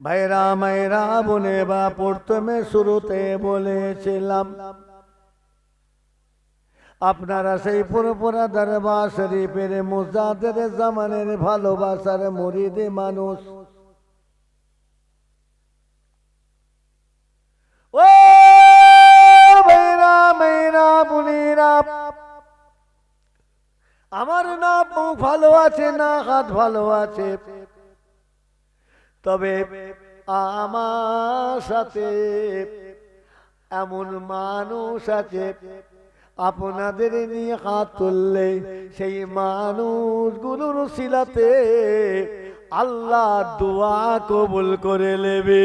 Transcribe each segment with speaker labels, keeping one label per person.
Speaker 1: ভাইরা মাইরা বনে বা প্রথমে শুরুতে বলেছিলাম, আপনারা সেই পুরোপুরা দরবার শরীফের মুজাদের জামানের ভালোবাসার মুরিদে মানুষ। আমার না মুখ ভালো আছে না হাত ভালো আছে? তবে আমার সাথে এমন মানুষ আছে, আপনাদের নিয়ে হাত তুললে সেই মানুষ মানুষগুলোর শিলাতে আল্লাহ দোয়া কবুল করে নেবে।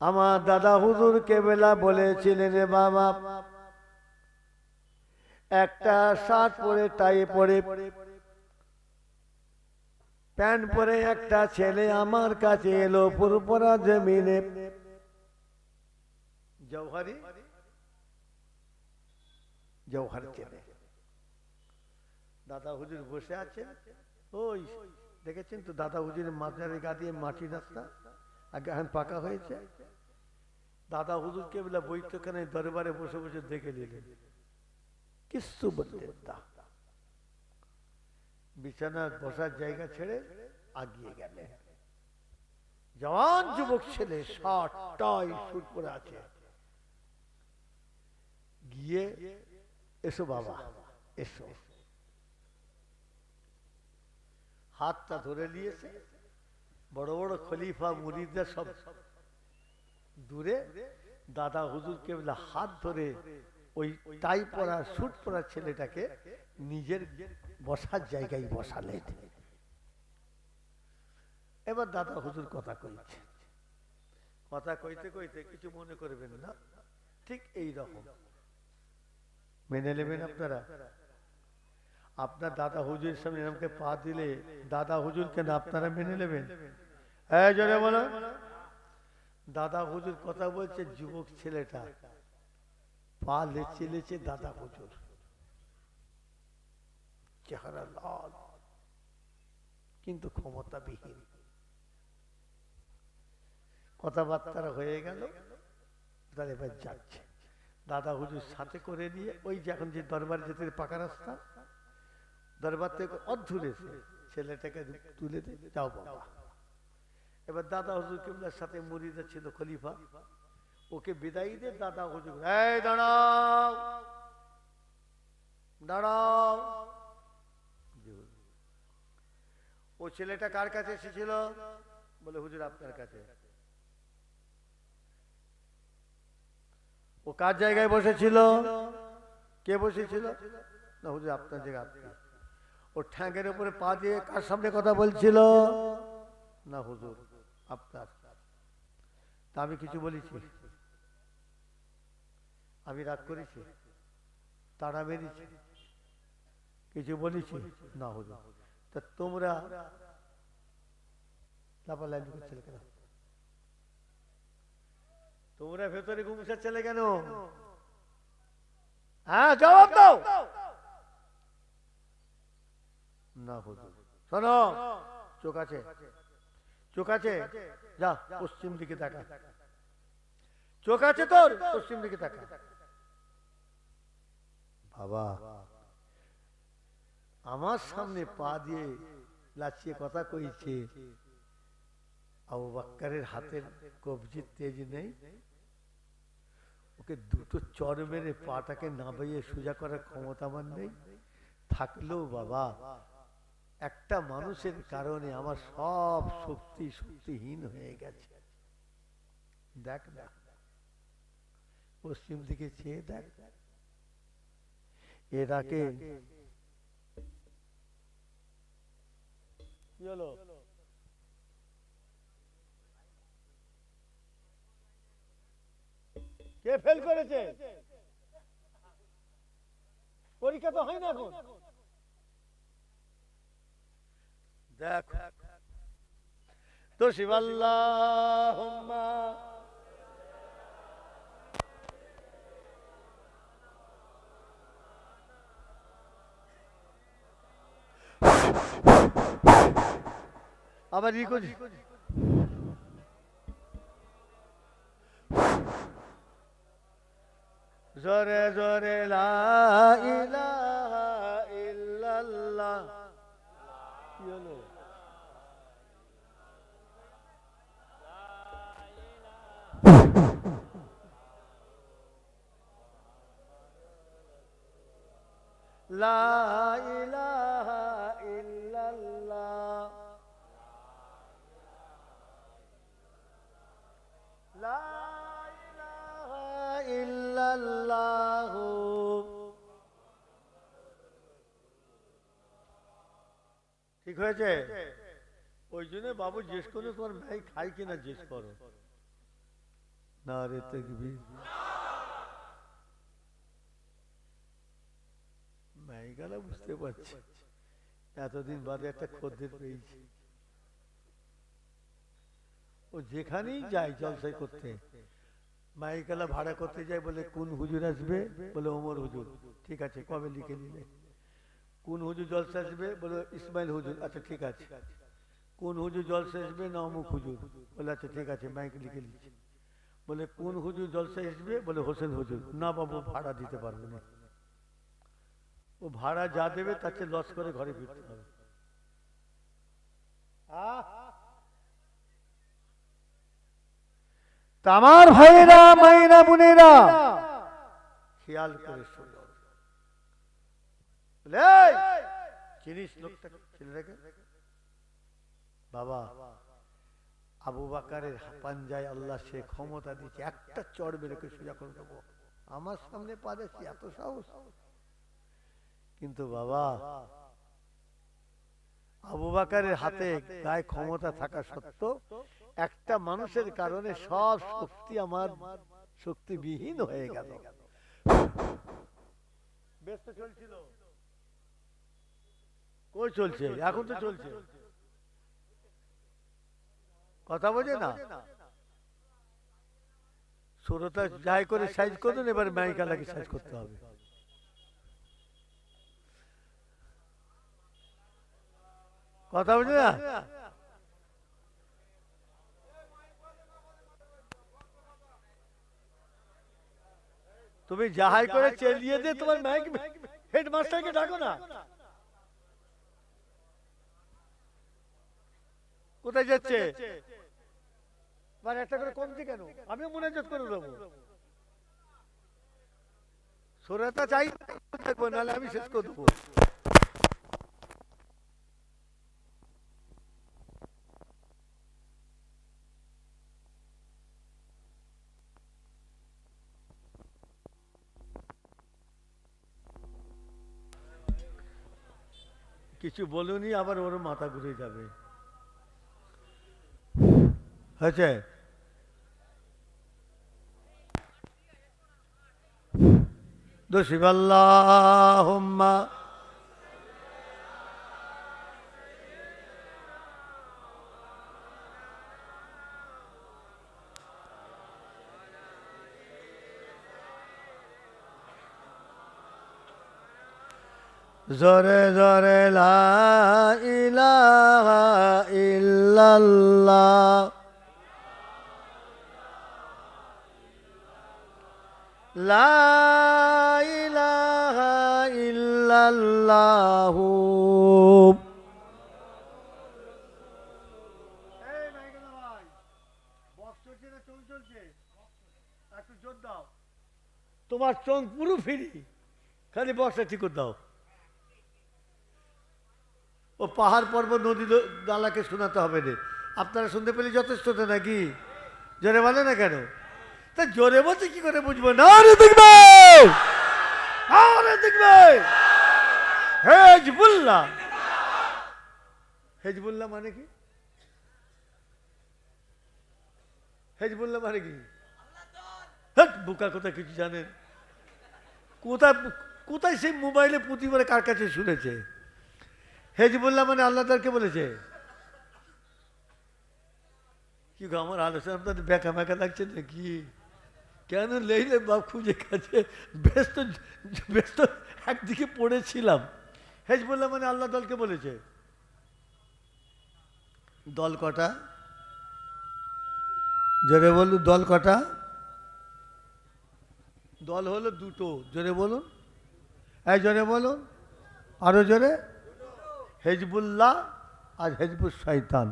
Speaker 1: আমার দাদা হুজুর কেবেলা বলেছিলেন বাবা একটা শার্ট পরে, টাই পরে। প্যান্ট পরে একটা ছেলে আমার কাছে এলো পুরপরা জমিনে। জৌহারি জৌহার ছেলে। দাদা হুজুর বসে আছে। ওই, দেখেছেন তো দাদা হুজুরের মাথার গা দিয়ে মাটি রাস্তা? আগে এখন পাকা হয়েছে। দাদা হুজুরকে বলে বৈঠকখানে দরবারে বসে বসে দেখে নিলেন। কিচ্ছু বললেন না। বিছানা বসার জায়গা ছেড়ে আগিয়ে গেলে জওয়ান যুবক ছেলে শর্ট টয় শুট করে আছে। গিয়ে, এসো বাবা, এসো। হাতটা ধরে নিয়েছে। বড় বড় খলিফা, মুরিদরা সব দূরে। দাদা হুজুরকে বলে, হাত ধরে ওই টাই পরা, স্যুট পরা ছেলেটাকে নিজের বসার জায়গায় বসালেন। এবার দাদা হুজুর কথা কইছে। কথা কইতে কইতে কিছু মনে করবেন না, ঠিক এই রকম। মেনে নেবেন আপনারা? আপনার দাদা হুজুরের সামনে আমাকে পা দিলে দাদা হুজুর কেন আপনারা মেনে নেবেন? হ্যাঁ জোরে বলো। দাদা হুজুর কথা বলছে, যুবক ছেলেটা। পা লেচে লেচে দাদা হুজুর চেহারা লাল। কিন্তু ক্ষমতাবিহীন। কথাবার্তা হয়ে গেল। তার এবার যাচ্ছে। দাদা হুজুর সাথে করে নিয়ে ওই যে এখন যে দরবার যেতে পাকা রাস্তা, দরবার থেকে অধুরে ছেলেটাকে তুলে দিয়ে, যাও বাবা। এবার দাদা হুজুর কিবলার সাথে মুরিদা ছিল খলিফা। ওকে বিদায় দিয়ে দাদা হুজুর এই, দাঁড়াও। দাঁড়াও। ও ছেলেটা কার কাছে এসেছিল? বলে, হুজুর আপনার কাছে। ও কার জায়গায় বসেছিল? কে বসেছিল? না, হুজুর আপনার জায়গা, আপনি। ও ঠ্যাঙ্গের উপরে পা দিয়ে কার সামনে কথা বলছিল? না, হুজুর আপনার। তা আমি কিছু বলেছি। আমি রাগ করেছি তারা মেরেছি, কিছু বলেছি, না হুজুর তা তোমরা তোমরা ভেতরে ঘুমসাচ্ছিলে কেন হ্যাঁ জবাব দাও। না হুজুর শোনো, চোখ আছে চোখ আছে। যা, পশ্চিম দিকে তাকা। চোখ আছে তোর, পশ্চিম দিকে তাকা। বাবা। আমার সামনে পা দিয়ে লাচিয়ে কথা কইছে, আবু বাক্কারের হাতের কবজির তেজ নেই? ওকে দুটো চর মেরে পাটাকে নাবাইয়ে সোজা করার ক্ষমতা আমার নেই? থাকলেও বাবা, একটা মানুষের কারণে আমার সব শক্তি শক্তিহীন হয়ে গেছে। দেখ না, পশ্চিম দিকে চেয়ে দেখ। এরাকে কি হলো? কে ফেল করেছে? পরীক্ষা তো হয় না এখন। দেখ। তো শিবাল্লাহ আবার ই ঠিক হয়েছে? ওই জন্য বাবু জিজ্ঞেস করল, তোমার ভাই খাই কিনা জিজ্ঞেস করো। না রে তকবীর। মাইকালা বুঝতে পারছি। এতদিন বাদে একটা খদ্দের পেয়েছি। ও যেখানেই যায় জলসাই করতে। মাইকালা ভাড়া করতে যায় বলে, কোন হুজুর আসবে? বলে, ওমর হুজুর। ঠিক আছে, কবে লিখে নিলে কোন হুজুর জলসা আসবে? বলে, ইসমাইল হুজুর। আচ্ছা ঠিক আছে। কোন হুজুর জলসা আসবে? না অমুক হুজুর। বলে আচ্ছা ঠিক আছে, মাইক লিখে নিচ্ছি। বলে, কোন হুজুর জলসা আসবে? বলে, হোসেন হুজুর। না বাবু, ভাড়া দিতে পারবে না। ও ভাড়া যা দেবে, তার চেয়ে লস করে ঘরে ফিরতে হবে। আমার ভাইয়েরা মায়েরা বোনেরা খেয়াল করে শোনো। বলে, "এই, ছেলেটাকে বাবা আবু বাকারের পাঞ্জায় আল্লাহ সে ক্ষমতা দিচ্ছে একটা চড় বেরোকে সোজা করে দেবো। আমার সামনে পা দেখছি এত সাহস। কিন্তু বাবা আবু বাকারের হাতে গায়ে ক্ষমতা থাকা সত্ত্বেও একটা মানুষের কারণে সব শক্তি আমার শক্তিবিহীন হয়ে গেল। ব্যস্ত চলছিল। কই চলছে? এখন তো চলছে। কথা বোঝে না? ষোলোটা যাই করে সাইজ করুন এবার মাইকালাকে সাইজ করতে হবে। কথা বুঝে না? তুমি যাহাই করে চেলিয়ে দে তোমার মাইক হেডমাস্টারকে ডাকো না। কোথায় যাচ্ছে? মানে একটা করে কমতি কেন? আমিও মনে করে দেবো। সোরাটা চাই থাকব নাহলে আমি শেষ করে দেবো। কিছু বলুনি আবার ওর মাথা ঘুরে যাবে। হয়েছে? দোষিবাল্লাহুম্মা জরে জরে লা ইলাহা ইল্লাল্লাহ। লা ইলাহা তোমার চোখ পুরো ফিরি। খালি বক্সটা ঠিক করে দাও। ও পাহাড় পর্বত নদী দ- নালাকে শোনাতে হবে না। আপনারা শুনতে পেলে যথেষ্ট তো নাকি? জোরে বলে না কেন? তা জোরে বলতে কি করে বুঝব? না রে দেখবে! আরে দেখবে! হেজবুল্লাহ! হেজবুল্লাহ মানে কি? হেজবুল্লাহ মানে কি? হ্যাট, বোকা কোথায় কিছু জানেন? কোথায় কোথায় সেই মোবাইলে প্রতিবারে কার কাছে শুনেছে? হেজবুল্লাহ মানে আল্লাহ তারকে বলেছে? কি গো, আমার আলোচনা আপনাদের বেকা বেকা লাগছে নাকি? কেন লেইলে বাপ খুঁজে কাছে? ব্যস্ত ব্যস্ত একদিকে পড়েছিলাম। হেজবুল্লাহ মানে আল্লাহ দলকে বলেছে। দল কটা? জোরে বলুন, দল কটা? দল হলো দুটো, জোরে বলুন। এই জোরে বলুন, আরও জোরে। হেজবুল্লাহ আর হেজবুল শয়তান।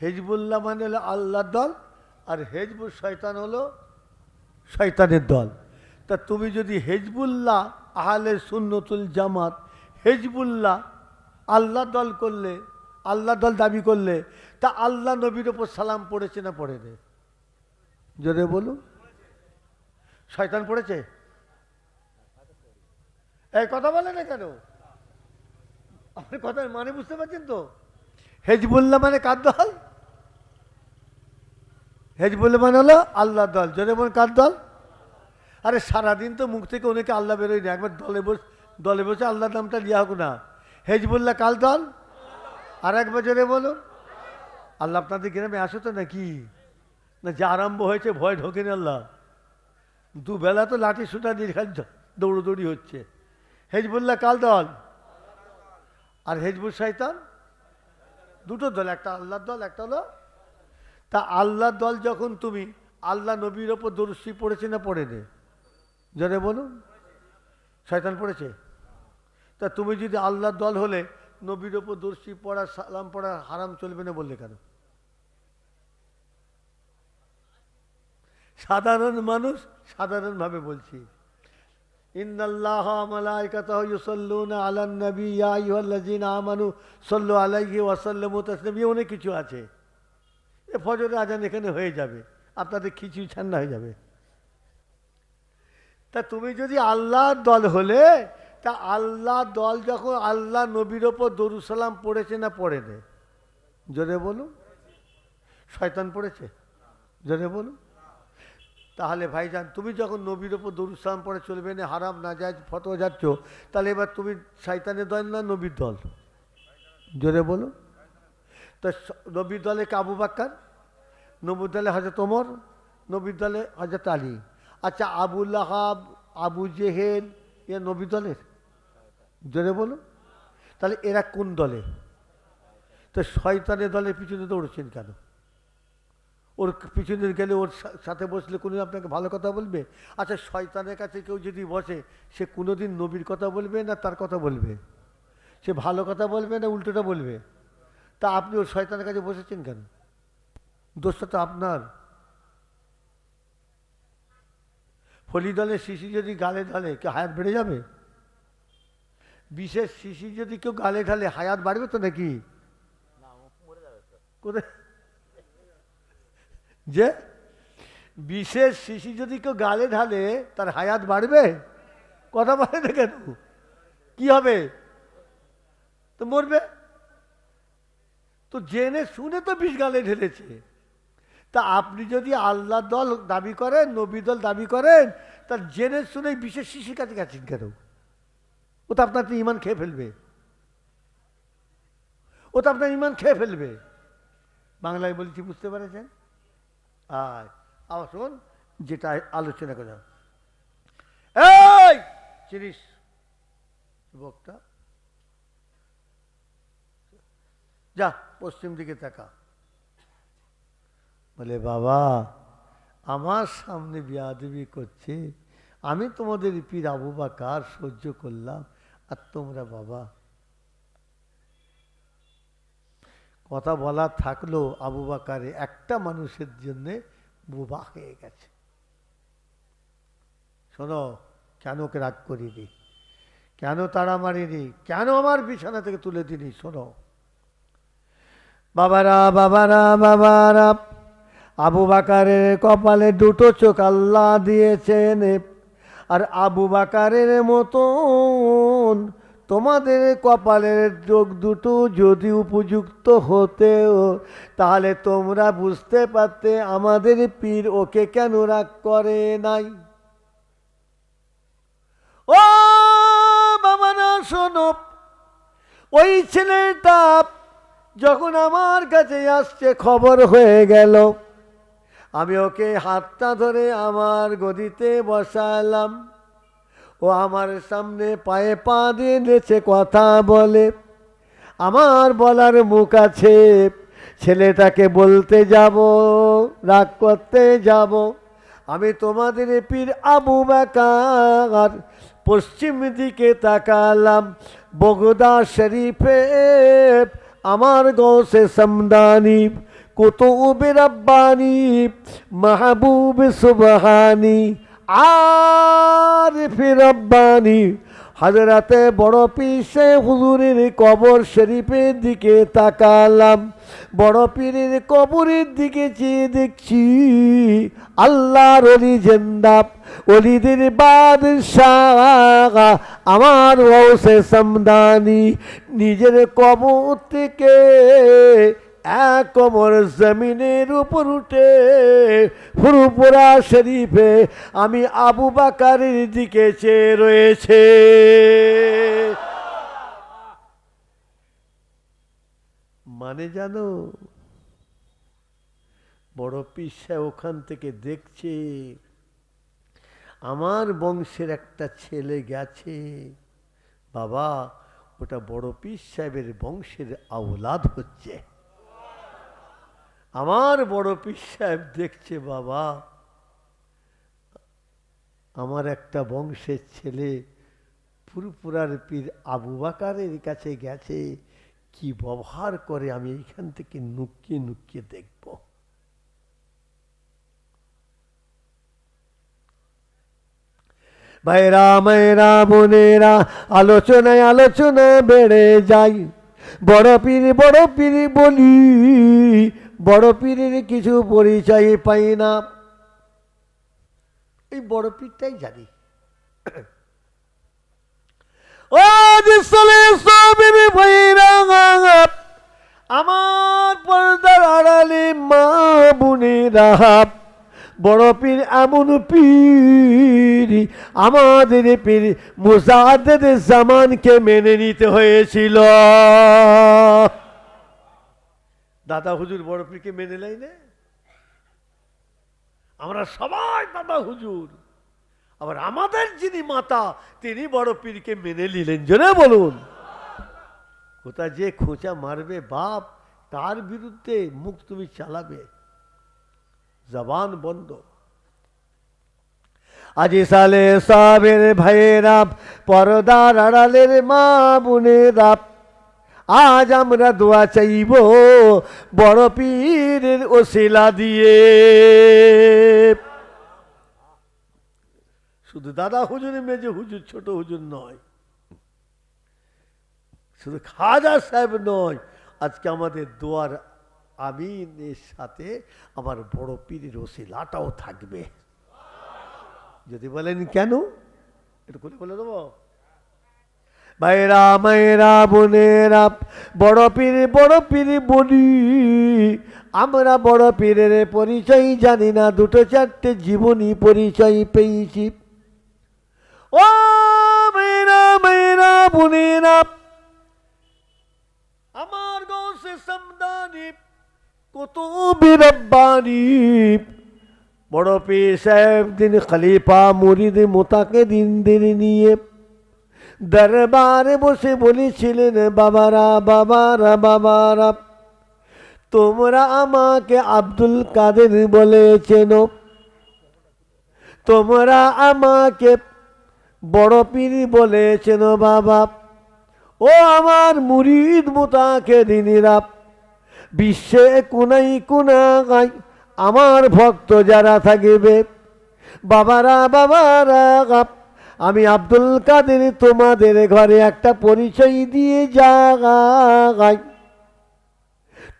Speaker 1: হেজবুল্লাহ মানে হলো আল্লাহর দল আর হেজবুল শয়তান হলো শয়তানের দল। তা তুমি যদি হেজবুল্লাহ, আহলে সুন্নতুল জামাত, হেজবুল্লাহ আল্লাহ দল করলে আল্লাহ দল দাবি করলে, তা আল্লাহ নবীর ওপর সালাম পড়েছে না পড়ে নে জোরে বলুন। শয়তান পড়েছে? এই কথা বলে না কেন? আপনি কথা মানে বুঝতে পারছেন তো? হেজবুল্লাহ মানে কার দল? হেজবুল্লাহ মানে হলো আল্লাহ দল। জোরে বলুন, কার দল? আরে সারাদিন তো মুখ থেকে অনেকে আল্লাহ বেরোয় না। একবার দলে বস দলে বসে আল্লাহ নামটা লিয়া হোক না। হেজবুল্লাহ কাল দল? আর একবার বছরে বলুন। আল্লাহ আপনাদের গ্রামে আসো তো নাকি? না, যে আরম্ভ হয়েছে ভয় ঢোকেনি আল্লাহ। দুবেলা তো লাঠি সুটা দিয়ে খালি দৌড়োদৌড়ি হচ্ছে। হেজবুল্লাহ কাল দল? আর হেজবুল শয়তান? দুটো দল, একটা আল্লাহর দল, একটা হলো, তা আল্লাহর দল যখন তুমি, আল্লাহ নবীর ওপর দরুশ্রী পড়েছে না পড়ে নে জনে বলুন। শয়তান পড়েছে? তা তুমি যদি আল্লাহর দল হলে, নবীর ওপর দর্শী পড়া, সালাম পড়া হারাম চলবে না বললে কেন? সাধারণ মানুষ সাধারণভাবে বলছি। ইন্নাল্লাহ মালাইকাতাহু ইউসাল্লুনা আলান নবী, ইয়া আইয়ুহাল্লাযীনা আমানু, সাল্লু আলাইহি ওয়া সাল্লিমু তাসলিমা অনেক কিছু আছে। এ ফজরের আজান এখানে হয়ে যাবে, আপনাদের খিচুড়ি ঠান্ডা হয়ে যাবে। তা তুমি যদি আল্লাহর দল হলে, তা আল্লাহ দল যখন আল্লাহ নবীর ওপর দরুসালাম পড়েছে না পড়ে নে জোরে বলুন। শয়তান পড়েছে? জোরে বলুন। তাহলে ভাইজান, তুমি যখন নবীর ওপর দরুসালাম পড়ে চলবে না হারাম না যায় ফটো যাচ্ছ, তাহলে এবার তুমি শয়তানের দল না নবীর দল? জোরে বলুন তা নবীর দলে কাবু বাক্কার? নবীর দলে হজরত ওমর? নবীর দলে হজরত আলী? আচ্ছা আবুল আহাব আবু জেহেল, এ নবী দলের? জোরে বলুন তাহলে এরা কোন দলে? তো শয়তানের দলের পিছনে দৌড়ছেন কেন? ওর পিছনে গেলে ওর সাথে বসলে কোনো আপনাকে ভালো কথা বলবে? আচ্ছা শয়তানের কাছে কেউ যদি বসে সে কোনোদিন নবীর কথা বলবে না তার কথা বলবে? সে ভালো কথা বলবে না উল্টোটা বলবে? তা আপনি ওর শয়তানের কাছে বসেছেন কেন? দোষটা তো আপনার। ফলি দলের শিশি যদি গালে ঢালে কেউ হায়াত বেড়ে যাবে? বিশেষ শিশি যদি কেউ গালে ঢালে হায়াত বাড়বে তো নাকি? কোথায়? যে বিশেষ শিশি যদি কেউ গালে ঢালে, তার হায়াত বাড়বে? কথা বলে না কেন? কি হবে? তো মরবে? তো জেনে শুনে তো বিষ গালে ঢেলেছে। তা আপনি যদি আল্লাহ দল দাবি করেন, নবী দল দাবি করেন, তা জেনে শুনে বিশেষ শিশির কাছে গেছেন কেন? ও তো আপনার ইমান খেয়ে ফেলবে। ও তো আপনার ইমান খেয়ে ফেলবে। বাংলায় বলছি, বুঝতে পেরেছেন? আর আবার শোন যেটা আলোচনা করা এই! চিনিস যুবকটা। যা পশ্চিম দিকে তাকা। বলে বাবা আমার সামনে বিয়াদবি করছে। আমি তোমাদের পীর আবু বাকার সহ্য করলাম। আর তোমরা বাবা কথা বলা থাকল আবু বাকারে একটা মানুষের জন্যে বুবা হয়ে গেছে। শোনো, কেন রাগ করিনি? কেন তাড়া মারিনি কেন আমার বিছানা থেকে তুলে দিনি? শোনো। বাবারা বাবারা বাবারা, আবু বাকারের কপালে দুটো চোখ আল্লাহ দিয়েছেন। আর আবু বাকারের মতন তোমাদের কপালের চোখ দুটো যদি উপযুক্ত হতেও, তাহলে তোমরা বুঝতে পারতে আমাদের পীর ওকে কেন রাগ করে নাই। ও বাবা না, শোনো, ওই ছেলেটা যখন আমার কাছে আসছে, খবর হয়ে গেল। আমি ওকে হাতটা ধরে আমার গদিতে বসালাম। ও আমার সামনে পায়ে পা দিয়ে নেচে কথা বলে। আমার বলার মুখ আছে, ছেলেটাকে বলতে যাব, রাগ করতে যাব। আমি তোমাদের পীর আবু বাকার, পশ্চিম দিকে তাকালাম। বগদা শরীফে আমার গৌসে সমদানি, কুতুব রব্বানি, মাহবুব সুবহানি। আরিফ রব্বানি হাজরাতে বড় পিসে হুজুরের কবর শরীফের দিকে তাকালাম। বড় পীরের কবরের দিকে চেয়ে দেখছি আল্লাহর অলি জেন্দাব, অলিদের বাদশাহ আমার ওসে সমদানি। নিজের কবর থেকে এক কমর জমিনের উপর উঠে ফুরুপুরা শরীফে আমি আবু বাকারের দিকে চেয়ে রয়েছে। মানে জানো, বড় পিসা ওখান থেকে দেখছে, আমার বংশের একটা ছেলে গেছে। বাবা, ওটা বড় পীর সাহেবের বংশের আওলাদ হচ্ছে। আমার বড় পীর সাহেব দেখছে বাবা, আমার একটা বংশের ছেলে পুরপুরার পীর আবু বাকারের কাছে গেছে, কি ব্যবহার করে আমি এইখান থেকে নুকিয়ে নুকিয়ে দেখব। ভাইরা, মায়েরা, বোনেরা, আলোচনায় আলোচনা বেড়ে যাই। বড় পীর বড় পীর বলি বড় পীরের কিছু পরিচয় পাই না। এই বড় পীরটাই জানি আমার পর্দার আড়ালে মা বোনেরা বড় পীর এমন পীর, আমাদের পীর মুসাদের জামানকে মেনে নিতে হয়েছিল। দাদা হুজুর বড় পীরকে মেনে নেয় না? আমরা সবাই দাদা হুজুর। আবার আমাদের যিনি মাতা, তিনি বড় পীরকে মেনে নিলেন। জোরে বলুন। কোথা যে খোঁচা মারবে বাপ, তার বিরুদ্ধে মুখ তুমি চালাবে। জবান বন্ধ। আজি সালে সাবের ভাইয়েরা পরদার আড়ালের মা বোনেরা আজ আমরা দোয়া চাইব, বড় পীরের ওসিলা দিয়ে। শুধু দাদা হুজুরে, মেজে হুজুর, ছোট হুজুর নয়। শুধু খাজা সাহেব নয়, আজকে আমাদের দোয়ার আমিনের সাথে আমার বড় পীরের ওসিলাটাও থাকবে। যদি বলেন কেন, একটু করে বলে দেবো? ভাইরা মায়েরা, বোনেরা, বড় পীর বড় পীর বলি। আমরা বড় পীরের পরিচয় জানি না, দুটো চারটে জীবনী পরিচয় পেয়েছি। ও মেয়েরা মেয়েরা, বোনেরা, আমার গৌসে সমদানি কত বিরব্বানি। বড় পীর সাহেব দিন খলিফা, মুরিদ, মোতাকে দিন দিন নিয়ে দরবারে বসে বলেছিলেন, বাবারা বাবারা বাবারা, তোমরা আমাকে আব্দুল কাদের বলেছেন। তোমরা আমাকে বড় পীর বলেছেন, বাবা। ও আমার মুরিদ মোতাকে দিনীরা, বিশ্বে কোনাই কোনাই আমার ভক্ত যারা থাকিবে। বাবারা বাবারা আমি আব্দুল কাদের তোমাদের ঘরে একটা পরিচয় দিয়ে যাই।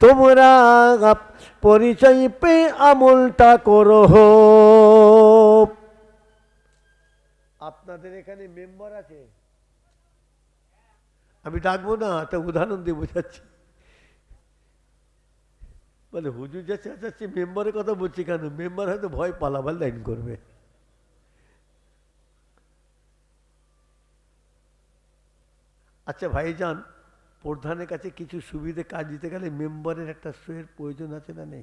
Speaker 1: তোমরা পরিচয় পেয়ে আমলটা করো। আপনাদের এখানে মেম্বার আছে? আমি ডাকবো না, একটা উদাহরণ দিয়ে বোঝাচ্ছি। বলে হুজুর যা চেঁচাচ্ছি, মেম্বারের কথা বলছি কেন? মেম্বার হয়তো ভয় পালাবার লাইন করবে। আচ্ছা ভাইজান, প্রধানের কাছে কিছু সুবিধে কাজ দিতে গেলে মেম্বারের একটা সইয়ের প্রয়োজন আছে না নেই?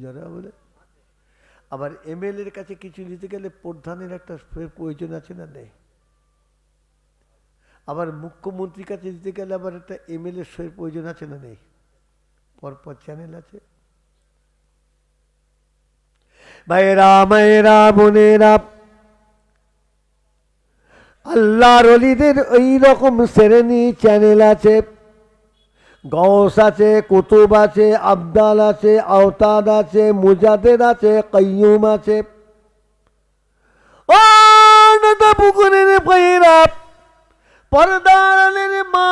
Speaker 1: যারা বলে। আবার এমএলএর কাছে কিছু নিতে গেলে প্রধানের একটা সইয়ের প্রয়োজন আছে না নেই? আবার মুখ্যমন্ত্রীর কাছে দিতে গেলে আবার একটা এমএলএ সইয়ের প্রয়োজন আছে না নেই? পরপর চ্যানেল আছে। ভাইয়েরা, মায়েরা, বোনেরা আল্লাহর অলিদের ওই রকম শ্রেণি চ্যানেল আছে। গৌস আছে, কুতুব আছে, আবদাল আছে, আওতাদ আছে মুজাদের আছে কয়ুম আছে। পর্দারের মা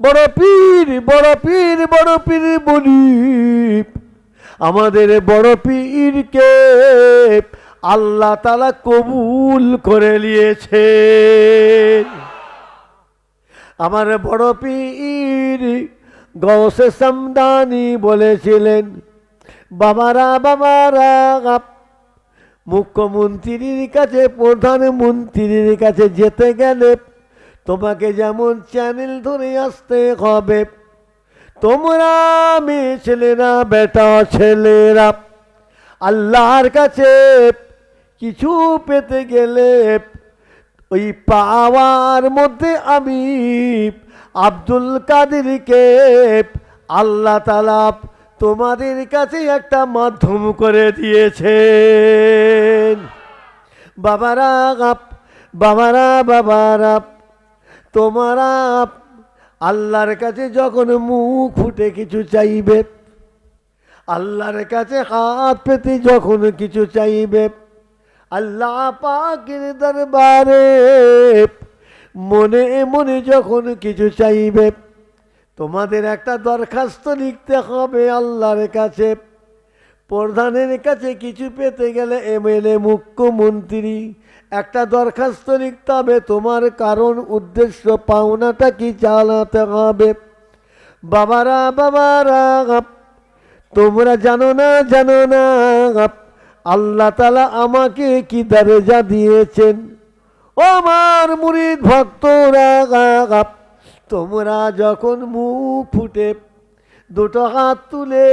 Speaker 1: বড় পীর, বড় বড় আমাদের বড় আল্লাহ তালা কবুল করে নিয়েছে আমার বড় পীর গৌসে সামদানি বলেছিলেন, বাবারা বাবারা মুখ্যমন্ত্রীর কাছে, প্রধানমন্ত্রীর কাছে যেতে গেলে তোমাকে যেমন চ্যানেল ধরে আসতে হবে, তোমরা মেয়ে ছেলেরা, বেটা ছেলেরা, আল্লাহর কাছে কিছু পেতে গেলে ওই পাওয়ার মধ্যে আমি আব্দুল কাদেরকে আল্লাহ তালা তোমাদের কাছে একটা মাধ্যম করে দিয়েছেন। বাবারা গাপ বাবারা বাবারা, তোমারা আল্লাহর কাছে যখন মুখ ফুটে কিছু চাইবে, আল্লাহর কাছে হাত পেতে যখন কিছু চাইবে আল্লাহ পাকের দরবারে মনে মনে যখন কিছু চাইবে, তোমাদের একটা দরখাস্ত লিখতে হবে আল্লাহর কাছে। প্রধানের কাছে কিছু পেতে গেলে এমএলএ মুখ্যমন্ত্রী, একটা দরখাস্ত লিখতে হবে, তোমার কারণ, উদ্দেশ্য, পাওনাটা কি চালাতে হবে। বাবারা বাবারা, তোমরা জানো না জানো না আল্লাহ তালা আমাকে কি যা দিয়েছেন? ও আমার মুরিদ ভক্তরা গাপ তোমরা যখন মুখ ফুটে দুটো হাত তুলে